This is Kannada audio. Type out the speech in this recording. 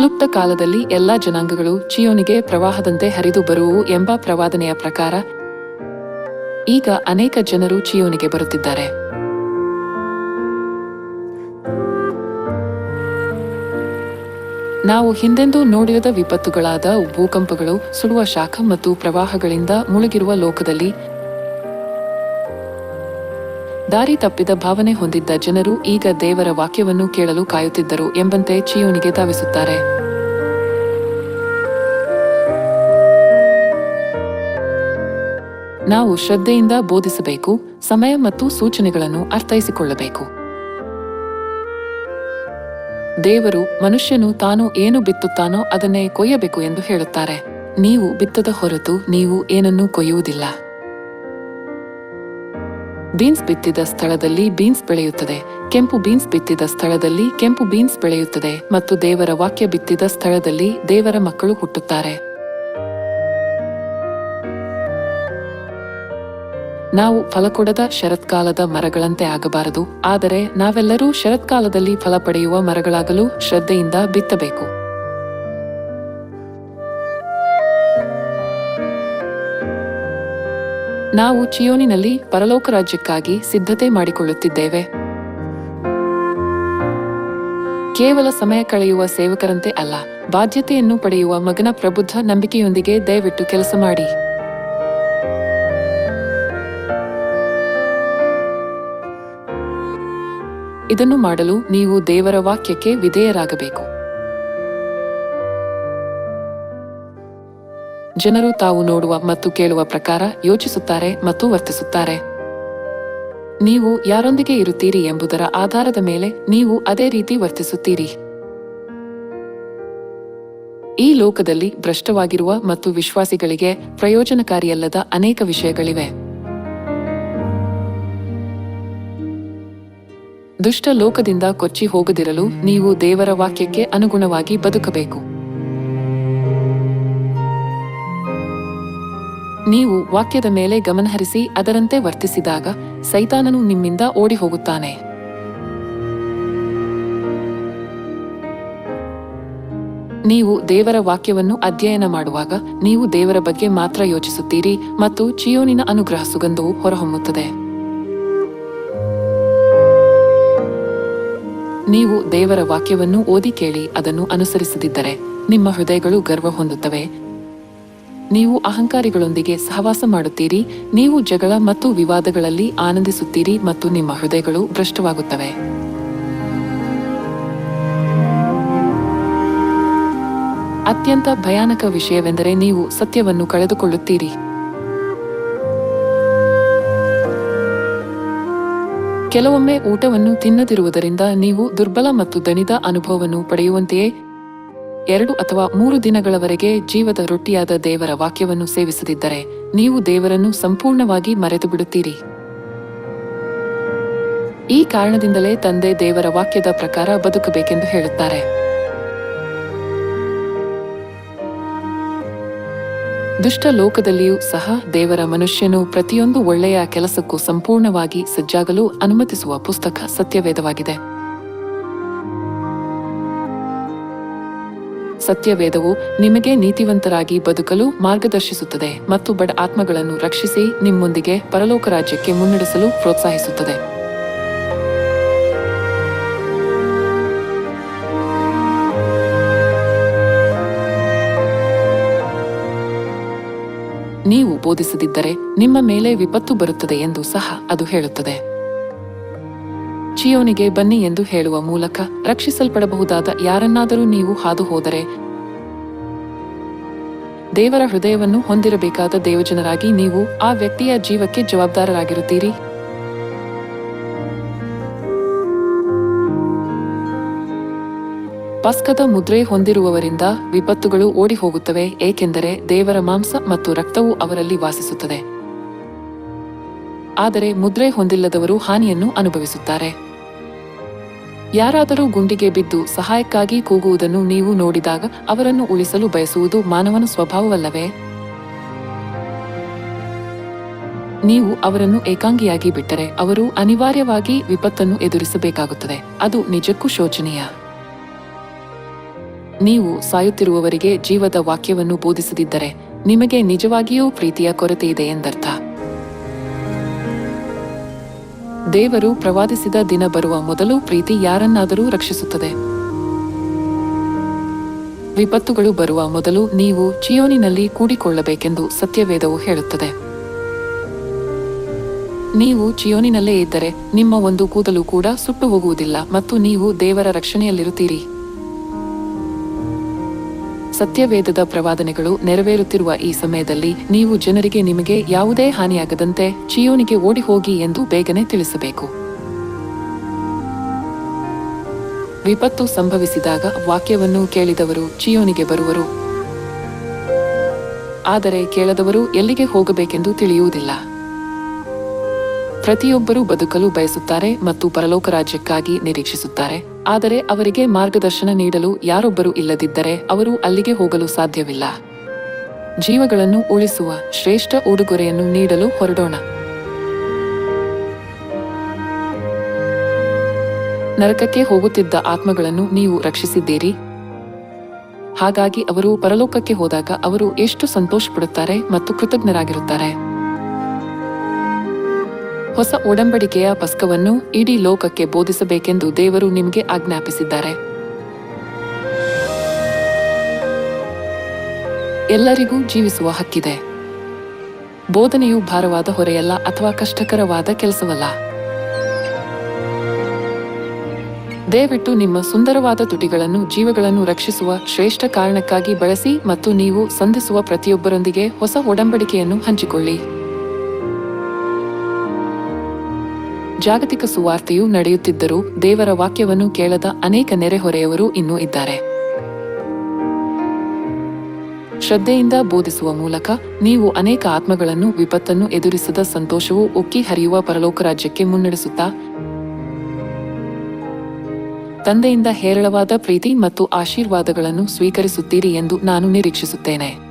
ಕ್ಲುಪ್ತ ಕಾಲದಲ್ಲಿ ಎಲ್ಲಾ ಜನಾಂಗಗಳು ಚಿಯೋನಿಗೆ ಪ್ರವಾಹದಂತೆ ಹರಿದು ಬರುವು ಎಂಬ ಪ್ರವಾದನೆಯ ಪ್ರಕಾರ ಈಗ ಅನೇಕ ಜನರು ಚಿಯೋನಿಗೆ ಬರುತ್ತಿದ್ದಾರೆ. ನಾವು ಹಿಂದೆಂದೂ ನೋಡಿರದ ವಿಪತ್ತುಗಳಾದ ಭೂಕಂಪಗಳು ಸುಡುವ ಶಾಖ ಮತ್ತು ಪ್ರವಾಹಗಳಿಂದ ಮುಳುಗಿರುವ ಲೋಕದಲ್ಲಿ ದಾರಿ ತಪ್ಪಿದ ಭಾವನೆ ಹೊಂದಿದ್ದ ಜನರು ಈಗ ದೇವರ ವಾಕ್ಯವನ್ನು ಕೇಳಲು ಕಾಯುತ್ತಿದ್ದರು ಎಂಬಂತೆ ಚಿಯೋನಿಗೆ ಧಾವಿಸುತ್ತಾರೆ. ನಾವು ಶ್ರದ್ಧೆಯಿಂದ ಬೋಧಿಸಬೇಕು, ಸಮಯ ಮತ್ತು ಸೂಚನೆಗಳನ್ನು ಅರ್ಥೈಸಿಕೊಳ್ಳಬೇಕು. ದೇವರು ಮನುಷ್ಯನು ತಾನು ಏನು ಬಿತ್ತುತ್ತಾನೋ ಅದನ್ನೇ ಕೊಯ್ಯಬೇಕು ಎಂದು ಹೇಳುತ್ತಾರೆ. ನೀವು ಬಿತ್ತದ ಹೊರತು ನೀವು ಏನನ್ನೂ ಕೊಯ್ಯುವುದಿಲ್ಲ. ಬೀನ್ಸ್ ಬಿತ್ತಿದ ಸ್ಥಳದಲ್ಲಿ ಬೀನ್ಸ್ ಬೆಳೆಯುತ್ತದೆ. ಕೆಂಪು ಬೀನ್ಸ್ ಬಿತ್ತಿದ ಸ್ಥಳದಲ್ಲಿ ಕೆಂಪು ಬೀನ್ಸ್ ಬೆಳೆಯುತ್ತದೆ ಮತ್ತು ದೇವರ ವಾಕ್ಯ ಬಿತ್ತಿದ ಸ್ಥಳದಲ್ಲಿ ದೇವರ ಮಕ್ಕಳು ಹುಟ್ಟುತ್ತಾರೆ. ನಾವು ಫಲಕೊಡದ ಶರತ್ಕಾಲದ ಮರಗಳಂತೆ ಆಗಬಾರದು, ಆದರೆ ನಾವೆಲ್ಲರೂ ಶರತ್ಕಾಲದಲ್ಲಿ ಫಲ ಪಡೆಯುವ ಮರಗಳಾಗಲು ಶ್ರದ್ಧೆಯಿಂದ ಬಿತ್ತಬೇಕು. ನಾವು ಚಿಯೋನಿನಲ್ಲಿ ಪರಲೋಕ ರಾಜ್ಯಕ್ಕಾಗಿ ಸಿದ್ಧತೆ ಮಾಡಿಕೊಳ್ಳುತ್ತಿದ್ದೇವೆ. ಕೇವಲ ಸಮಯ ಕಳೆಯುವ ಸೇವಕರಂತೆ ಅಲ್ಲ, ಬಾಧ್ಯತೆಯನ್ನು ಪಡೆಯುವ ಮಗನ ಪ್ರಬುದ್ಧ ನಂಬಿಕೆಯೊಂದಿಗೆ ದಯವಿಟ್ಟು ಕೆಲಸ ಮಾಡಿ. ಇದನ್ನು ಮಾಡಲು ನೀವು ದೇವರ ವಾಕ್ಯಕ್ಕೆ ವಿಧೇಯರಾಗಬೇಕು. ಜನರು ತಾವು ನೋಡುವ ಮತ್ತು ಕೇಳುವ ಪ್ರಕಾರ ಯೋಚಿಸುತ್ತಾರೆ ಮತ್ತು ವರ್ತಿಸುತ್ತಾರೆ. ನೀವು ಯಾರೊಂದಿಗೆ ಇರುತ್ತೀರಿ ಎಂಬುದರ ಆಧಾರದ ಮೇಲೆ ನೀವು ಅದೇ ರೀತಿ ವರ್ತಿಸುತ್ತೀರಿ. ಈ ಲೋಕದಲ್ಲಿ ಭ್ರಷ್ಟವಾಗಿರುವ ಮತ್ತು ವಿಶ್ವಾಸಿಗಳಿಗೆ ಪ್ರಯೋಜನಕಾರಿಯಲ್ಲದ ಅನೇಕ ವಿಷಯಗಳಿವೆ. ದುಷ್ಟ ಲೋಕದಿಂದ ಕೊಚ್ಚಿ ಹೋಗದಿರಲು ನೀವು ದೇವರ ವಾಕ್ಯಕ್ಕೆ ಅನುಗುಣವಾಗಿ ಬದುಕಬೇಕು. ನೀವು ವಾಕ್ಯದ ಮೇಲೆ ಗಮನಹರಿಸಿ ಅದರಂತೆ ವರ್ತಿಸಿದಾಗ ಸೈತಾನನು ನಿಮ್ಮಿಂದ ಓಡಿ ಹೋಗುತ್ತಾನೆ ನೀವು ದೇವರ ವಾಕ್ಯವನ್ನು ಅಧ್ಯಯನ ಮಾಡುವಾಗ ನೀವು ದೇವರ ಬಗ್ಗೆ ಮಾತ್ರ ಯೋಚಿಸುತ್ತೀರಿ ಮತ್ತು ಚಿಯೋನಿನ ಅನುಗ್ರಹ ಸುಗಂಧವು ಹೊರಹೊಮ್ಮುತ್ತದೆ. ನೀವು ದೇವರ ವಾಕ್ಯವನ್ನು ಓದಿ ಕೇಳಿ ಅದನ್ನು ಅನುಸರಿಸದಿದ್ದರೆ ನಿಮ್ಮ ಹೃದಯಗಳು ಗರ್ವ ಹೊಂದುತ್ತವೆ ನೀವು ಅಹಂಕಾರಿಗಳೊಂದಿಗೆ ಸಹವಾಸ ಮಾಡುತ್ತೀರಿ, ನೀವು ಜಗಳ ಮತ್ತು ವಿವಾದಗಳಲ್ಲಿ ಆನಂದಿಸುತ್ತೀರಿ ಮತ್ತು ನಿಮ್ಮ ಹೃದಯಗಳು ಭ್ರಷ್ಟವಾಗುತ್ತವೆ. ಅತ್ಯಂತ ಭಯಾನಕ ವಿಷಯವೆಂದರೆ ನೀವು ಸತ್ಯವನ್ನು ಕಳೆದುಕೊಳ್ಳುತ್ತೀರಿ. ಕೆಲವೊಮ್ಮೆ ಊಟವನ್ನು ತಿನ್ನದಿರುವುದರಿಂದ ನೀವು ದುರ್ಬಲ ಮತ್ತು ದಣಿದ ಅನುಭವವನ್ನು ಪಡೆಯುವಂತೆಯೇ ಎರಡು ಅಥವಾ ಮೂರು ದಿನಗಳವರೆಗೆ ಜೀವದ ರೊಟ್ಟಿಯಾದ ದೇವರ ವಾಕ್ಯವನ್ನು ಸೇವಿಸದಿದ್ದರೆ ನೀವು ದೇವರನ್ನು ಸಂಪೂರ್ಣವಾಗಿ ಮರೆತು ಬಿಡುತ್ತೀರಿ ಈ ಕಾರಣದಿಂದಲೇ ತಂದೆ ದೇವರ ವಾಕ್ಯದ ಪ್ರಕಾರ ಬದುಕಬೇಕೆಂದು ಹೇಳುತ್ತಾರೆ. ದುಷ್ಟ ಲೋಕದಲ್ಲಿಯೂ ಸಹ ದೇವರ ಮನುಷ್ಯನು ಪ್ರತಿಯೊಂದು ಒಳ್ಳೆಯ ಕೆಲಸಕ್ಕೂ ಸಂಪೂರ್ಣವಾಗಿ ಸಜ್ಜಾಗಲು ಅನುಮತಿಸುವ ಪುಸ್ತಕ ಸತ್ಯವೇದವಾಗಿದೆ. ಸತ್ಯವೇದವು ನಿಮಗೆ ನೀತಿವಂತರಾಗಿ ಬದುಕಲು ಮಾರ್ಗದರ್ಶಿಸುತ್ತದೆ ಮತ್ತು ಬಡ ಆತ್ಮಗಳನ್ನು ರಕ್ಷಿಸಿ ನಿಮ್ಮೊಂದಿಗೆ ಪರಲೋಕ ರಾಜ್ಯಕ್ಕೆ ಮುನ್ನಡೆಸಲು ಪ್ರೋತ್ಸಾಹಿಸುತ್ತದೆ. ನೀವು ಬೋಧಿಸದಿದ್ದರೆ ನಿಮ್ಮ ಮೇಲೆ ವಿಪತ್ತು ಬರುತ್ತದೆ ಎಂದು ಸಹ ಅದು ಹೇಳುತ್ತದೆ. ಚಿಯೋನಿಗೆ ಬನ್ನಿ ಎಂದು ಹೇಳುವ ಮೂಲಕ ರಕ್ಷಿಸಲ್ಪಡಬಹುದಾದ ಯಾರನ್ನಾದರೂ ನೀವು ಹಾದು ಹೋದರೆ ದೇವರ ಹೃದಯವನ್ನು ಹೊಂದಿರಬೇಕಾದ ದೇವಜನರಾಗಿ ನೀವು ಆ ವ್ಯಕ್ತಿಯ ಜೀವಕ್ಕೆ ಜವಾಬ್ದಾರರಾಗಿರುತ್ತೀರಿ. ಪಸ್ಕದ ಮುದ್ರೆ ಹೊಂದಿರುವವರಿಂದ ವಿಪತ್ತುಗಳು ಓಡಿ ಹೋಗುತ್ತವೆ ಏಕೆಂದರೆ ದೇವರ ಮಾಂಸ ಮತ್ತು ರಕ್ತವು ಅವರಲ್ಲಿ ವಾಸಿಸುತ್ತದೆ. ಆದರೆ ಮುದ್ರೆ ಹೊಂದಿಲ್ಲದವರು ಹಾನಿಯನ್ನು ಅನುಭವಿಸುತ್ತಾರೆ. ಯಾರಾದರೂ ಗುಂಡಿಗೆ ಬಿದ್ದು ಸಹಾಯಕ್ಕಾಗಿ ಕೂಗುವುದನ್ನು ನೀವು ನೋಡಿದಾಗ ಅವರನ್ನು ಉಳಿಸಲು ಬಯಸುವುದು ಮಾನವನ ಸ್ವಭಾವವಲ್ಲವೇ? ನೀವು ಅವರನ್ನು ಏಕಾಂಗಿಯಾಗಿ ಬಿಟ್ಟರೆ ಅವರು ಅನಿವಾರ್ಯವಾಗಿ ವಿಪತ್ತನ್ನು ಎದುರಿಸಬೇಕಾಗುತ್ತದೆ. ಅದು ನಿಜಕ್ಕೂ ಶೋಚನೀಯ. ನೀವು ಸಾಯುತ್ತಿರುವವರಿಗೆ ಜೀವದ ವಾಕ್ಯವನ್ನು ಬೋಧಿಸದಿದ್ದರೆ ನಿಮಗೆ ನಿಜವಾಗಿಯೂ ಪ್ರೀತಿಯ ಕೊರತೆಯಿದೆ ಎಂದರ್ಥ. ದೇವರು ಪ್ರವಾದಿಸಿದ ದಿನ ಬರುವ ಮೊದಲು ಪ್ರೀತಿ ಯಾರನ್ನಾದರೂ ರಕ್ಷಿಸುತ್ತದೆ. ವಿಪತ್ತುಗಳು ಬರುವ ಮೊದಲು ನೀವು ಚಿಯೋನಿನಲ್ಲಿ ಕೂಡಿಕೊಳ್ಳಬೇಕೆಂದು ಸತ್ಯವೇದವು ಹೇಳುತ್ತದೆ. ನೀವು ಚಿಯೋನಿನಲ್ಲೇ ಇದ್ದರೆ ನಿಮ್ಮ ಒಂದು ಕೂದಲು ಕೂಡ ಸುಟ್ಟು ಹೋಗುವುದಿಲ್ಲ ಮತ್ತು ನೀವು ದೇವರ ರಕ್ಷಣೆಯಲ್ಲಿರುತ್ತೀರಿ. ಸತ್ಯವೇದದ ಪ್ರವಾದನೆಗಳು ನೆರವೇರುತ್ತಿರುವ ಈ ಸಮಯದಲ್ಲಿ ನೀವು ಜನರಿಗೆ ನಿಮಗೆ ಯಾವುದೇ ಹಾನಿಯಾಗದಂತೆ ಚಿಯೋನಿಗೆ ಓಡಿ ಹೋಗಿ ಎಂದು ಬೇಗನೆ ತಿಳಿಸಬೇಕು. ವಿಪತ್ತು ಸಂಭವಿಸಿದಾಗ ವಾಕ್ಯವನ್ನು ಕೇಳಿದವರು ಚಿಯೋನಿಗೆ ಬರುವರು. ಆದರೆ ಕೇಳದವರು ಎಲ್ಲಿಗೆ ಹೋಗಬೇಕೆಂದು ತಿಳಿಯುವುದಿಲ್ಲ. ಪ್ರತಿಯೊಬ್ಬರೂ ಬದುಕಲು ಬಯಸುತ್ತಾರೆ ಮತ್ತು ಪರಲೋಕ ರಾಜ್ಯಕ್ಕಾಗಿ ನಿರೀಕ್ಷಿಸುತ್ತಾರೆ. ಆದರೆ ಅವರಿಗೆ ಮಾರ್ಗದರ್ಶನ ನೀಡಲು ಯಾರೊಬ್ಬರೂ ಇಲ್ಲದಿದ್ದರೆ ಅವರು ಅಲ್ಲಿಗೆ ಹೋಗಲು ಸಾಧ್ಯವಿಲ್ಲ. ಜೀವಗಳನ್ನು ಉಳಿಸುವ ಶ್ರೇಷ್ಠ ಉಡುಗೊರೆಯನ್ನು ನೀಡಲು ಹೊರಡೋಣ. ನರಕಕ್ಕೆ ಹೋಗುತ್ತಿದ್ದ ಆತ್ಮಗಳನ್ನು ನೀವು ರಕ್ಷಿಸಿದ್ದೀರಿ. ಹಾಗಾಗಿ ಅವರು ಪರಲೋಕಕ್ಕೆ ಹೋದಾಗ ಅವರು ಎಷ್ಟು ಸಂತೋಷ ಪಡುತ್ತಾರೆ ಮತ್ತು ಕೃತಜ್ಞರಾಗಿರುತ್ತಾರೆ. ಹೊಸ ಒಡಂಬಡಿಕೆಯ ಪಸ್ಕವನ್ನು ಇಡೀ ಲೋಕಕ್ಕೆ ಬೋಧಿಸಬೇಕೆಂದು ದೇವರು ನಿಮಗೆ ಆಜ್ಞಾಪಿಸಿದ್ದಾರೆ. ಎಲ್ಲರಿಗೂ ಜೀವಿಸುವ ಹಕ್ಕಿದೆ. ಬೋಧನೆಯು ಭಾರವಾದ ಹೊರೆಯಲ್ಲ ಅಥವಾ ಕಷ್ಟಕರವಾದ ಕೆಲಸವಲ್ಲ. ದಯವಿಟ್ಟು ನಿಮ್ಮ ಸುಂದರವಾದ ತುಟಿಗಳನ್ನು ಜೀವಗಳನ್ನು ರಕ್ಷಿಸುವ ಶ್ರೇಷ್ಠ ಕಾರಣಕ್ಕಾಗಿ ಬಳಸಿ ಮತ್ತು ನೀವು ಸಂಧಿಸುವ ಪ್ರತಿಯೊಬ್ಬರೊಂದಿಗೆ ಹೊಸ ಒಡಂಬಡಿಕೆಯನ್ನು ಹಂಚಿಕೊಳ್ಳಿ. ಜಾಗತಿಕ ಸುವಾರ್ತೆಯು ನಡೆಯುತ್ತಿದ್ದರೂ ದೇವರ ವಾಕ್ಯವನ್ನು ಕೇಳದ ಅನೇಕ ನೆರೆಹೊರೆಯವರು ಇನ್ನೂ ಇದ್ದಾರೆ. ಶ್ರದ್ಧೆಯಿಂದ ಬೋಧಿಸುವ ಮೂಲಕ ನೀವು ಅನೇಕ ಆತ್ಮಗಳನ್ನು ವಿಪತ್ತನ್ನು ಎದುರಿಸದ ಸಂತೋಷವು ಉಕ್ಕಿ ಹರಿಯುವ ಪರಲೋಕ ರಾಜ್ಯಕ್ಕೆ ಮುನ್ನಡೆಸುತ್ತಾ? ತಂದೆಯಿಂದ ಹೇರಳವಾದ ಪ್ರೀತಿ ಮತ್ತು ಆಶೀರ್ವಾದಗಳನ್ನು ಸ್ವೀಕರಿಸುತ್ತೀರಿ ಎಂದು ನಾನು ನಿರೀಕ್ಷಿಸುತ್ತೇನೆ.